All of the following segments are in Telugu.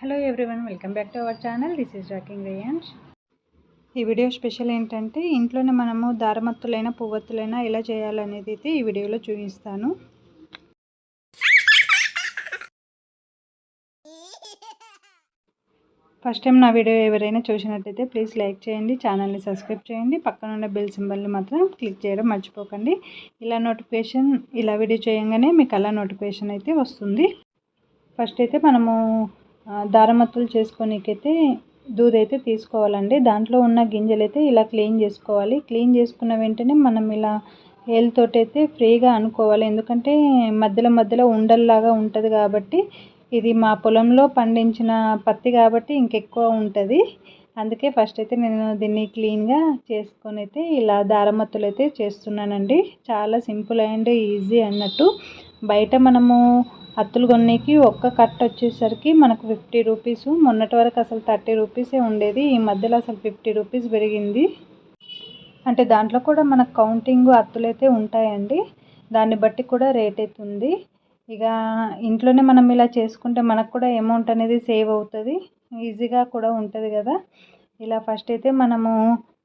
Hello everyone welcome back to our channel this is rocking Reyans ఈ వీడియో స్పెషల్ ఏంటంటే ఇంట్లోనే మనము దారమత్తులైన పువ్వత్తులైనా ఎలా చేయాలనేది అయితే ఈ వీడియోలో చూపిస్తాను. ఫస్ట్ టైం నా వీడియో ఎవరైనా చూసినట్టయితే ప్లీజ్ లైక్ చేయండి ఛానల్ని సబ్స్క్రైబ్ చేయండి. పక్కన ఉన్న బెల్ సింబల్ని మాత్రం క్లిక్ చేయడం మర్చిపోకండి. ఇలా నోటిఫికేషన్ ఇలా వీడియో చేయంగానే మీకు అలా నోటిఫికేషన్ అయితే వస్తుంది. ఫస్ట్ అయితే మనము దారమత్తులు చేసుకోనికైతే దూద్ అయితే తీసుకోవాలండి. దాంట్లో ఉన్న గింజలు అయితే ఇలా క్లీన్ చేసుకోవాలి. క్లీన్ చేసుకున్న వెంటనే మనం ఇలా ఏళ్ళతోటి అయితే ఫ్రీగా అనుకోవాలి. ఎందుకంటే మధ్యలో మధ్యలో ఉండల్లాగా ఉంటుంది కాబట్టి ఇది మా పొలంలో పండించిన పత్తి కాబట్టి ఇంకెక్కువ ఉంటుంది. అందుకే ఫస్ట్ అయితే నేను దీన్ని క్లీన్గా చేసుకొని అయితే ఇలా దారమత్తులు అయితే చేస్తున్నానండి. చాలా సింపుల్ అండ్ ఈజీ అన్నట్టు. బయట మనము అత్తులు కొన్నికి ఒక్క కట్ట వచ్చేసరికి మనకు ఫిఫ్టీ రూపీస్. మొన్నటి వరకు అసలు థర్టీ రూపీసే ఉండేది. ఈ మధ్యలో అసలు ఫిఫ్టీ రూపీస్ పెరిగింది. అంటే దాంట్లో కూడా మనకు కౌంటింగ్ అత్తులైతే ఉంటాయండి. దాన్ని బట్టి కూడా రేట్ అవుతుంది ఇక ఇంట్లోనే మనం ఇలా చేసుకుంటే మనకు కూడా అమౌంట్ అనేది సేవ్ అవుతుంది. ఈజీగా కూడా ఉంటుంది కదా. ఇలా ఫస్ట్ అయితే మనము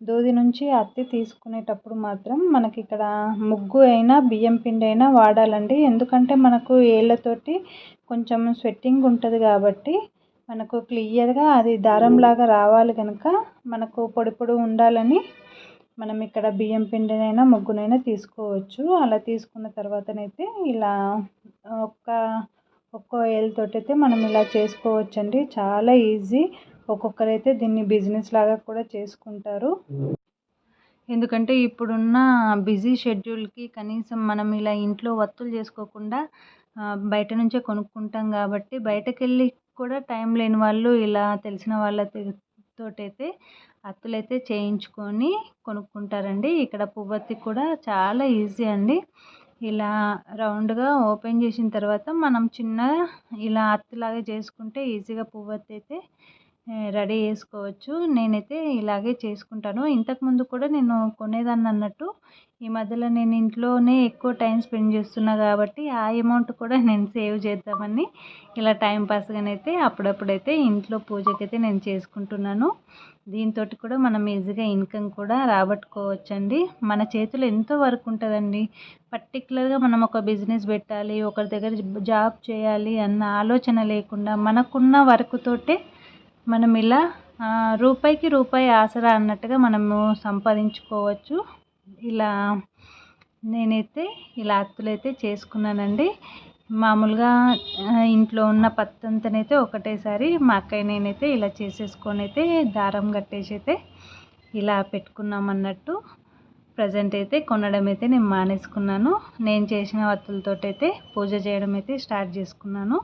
దూది నుంచి అత్తి తీసుకునేటప్పుడు మాత్రం మనకి ఇక్కడ ముగ్గు అయినా బియ్యం పిండి అయినా వాడాలండి. ఎందుకంటే మనకు ఏళ్ళతోటి కొంచెం స్వెట్టింగ్ ఉంటుంది కాబట్టి మనకు క్లియర్గా అది దారంలాగా రావాలి కనుక మనకు పొడి పొడి ఉండాలని మనం ఇక్కడ బియ్యం పిండినైనా ముగ్గునైనా తీసుకోవచ్చు. అలా తీసుకున్న తర్వాతనైతే ఇలా ఒక్క ఒక్కో ఏళ్ళతోటి అయితే మనం ఇలా చేసుకోవచ్చండి. చాలా ఈజీ. ఒక్కొక్కరైతే దీన్ని బిజినెస్ లాగా కూడా చేసుకుంటారు. ఎందుకంటే ఇప్పుడున్న బిజీ షెడ్యూల్కి కనీసం మనం ఇలా ఇంట్లో వత్తులు చేసుకోకుండా బయట నుంచే కొనుక్కుంటాం కాబట్టి బయటకు వెళ్ళి కూడా టైం లేని వాళ్ళు ఇలా తెలిసిన వాళ్ళతోటైతే అత్తులైతే చేయించుకొని కొనుక్కుంటారండి. ఇక్కడ పువ్వత్తి కూడా చాలా ఈజీ అండి. ఇలా రౌండ్గా ఓపెన్ చేసిన తర్వాత మనం చిన్నగా ఇలా అత్తులాగా చేసుకుంటే ఈజీగా పువ్వత్తి అయితే రెడీ చేసుకోవచ్చు. నేనైతే ఇలాగే చేసుకుంటాను. ఇంతకుముందు కూడా నేను కొనేదాన్ని అన్నట్టు ఈ మధ్యలో నేను ఇంట్లోనే ఎక్కువ టైం స్పెండ్ చేస్తున్నా కాబట్టి ఆ అమౌంట్ కూడా నేను సేవ్ చేద్దామని ఇలా టైం పాస్గానైతే అప్పుడప్పుడైతే ఇంట్లో పూజకైతే నేను చేసుకుంటున్నాను. దీంతో కూడా మనం ఈజీగా ఇన్కమ్ కూడా రాబట్టుకోవచ్చండి. మన చేతిలో ఎంతో వర్క్ ఉంటుందండి? పర్టికులర్గా మనం ఒక బిజినెస్ పెట్టాలి ఒకరి దగ్గర జాబ్ చేయాలి అన్న ఆలోచన లేకుండా మనకున్న వర్క్ తోటే మనం ఇలా రూపాయికి రూపాయి ఆసరా అన్నట్టుగా మనము సంపాదించుకోవచ్చు. ఇలా నేనైతే ఇలా అత్తులైతే చేసుకున్నానండి. మామూలుగా ఇంట్లో ఉన్న పత్తంతనైతే ఒకటేసారి మా అక్కయ్య నేనైతే ఇలా చేసేసుకొని అయితే దారం కట్టేసి అయితే ఇలా పెట్టుకున్నాం అన్నట్టు ప్రజెంట్ అయితే కొనడం అయితే నేను మానేసుకున్నాను. నేను చేసిన వత్తులతోటైతే పూజ చేయడం అయితే స్టార్ట్ చేసుకున్నాను.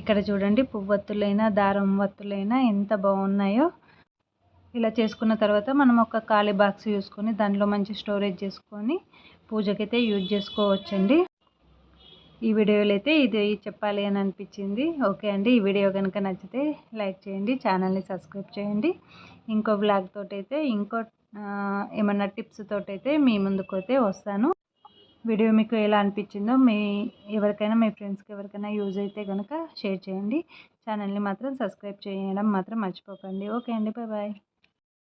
ఇక్కడ చూడండి పువ్వత్తులైనా దారం వత్తులైనా ఎంత బాగున్నాయో. ఇలా చేసుకున్న తర్వాత మనం ఒక ఖాళీ బాక్స్ చూసుకొని దాంట్లో మంచి స్టోరేజ్ చేసుకొని పూజకైతే యూజ్ చేసుకోవచ్చండి. ఈ వీడియోలో అయితే ఇది చెప్పాలి అని అనిపించింది. ఓకే అండి. ఈ వీడియో కనుక నచ్చితే లైక్ చేయండి ఛానల్ని సబ్స్క్రైబ్ చేయండి. ఇంకో బ్లాగ్ తోటైతే ఇంకో ఏమన్నా టిప్స్ తోటైతే మీ ముందుకు అయితే వస్తాను. వీడియో మీకు ఎలా అనిపించిందో మీ ఎవరికైనా మీ ఫ్రెండ్స్కి ఎవరికైనా యూజ్ అయితే కనుక షేర్ చేయండి. ఛానల్ని మాత్రం సబ్స్క్రైబ్ చేయడం మాత్రం మర్చిపోకండి. ఓకే అండి. Bye bye.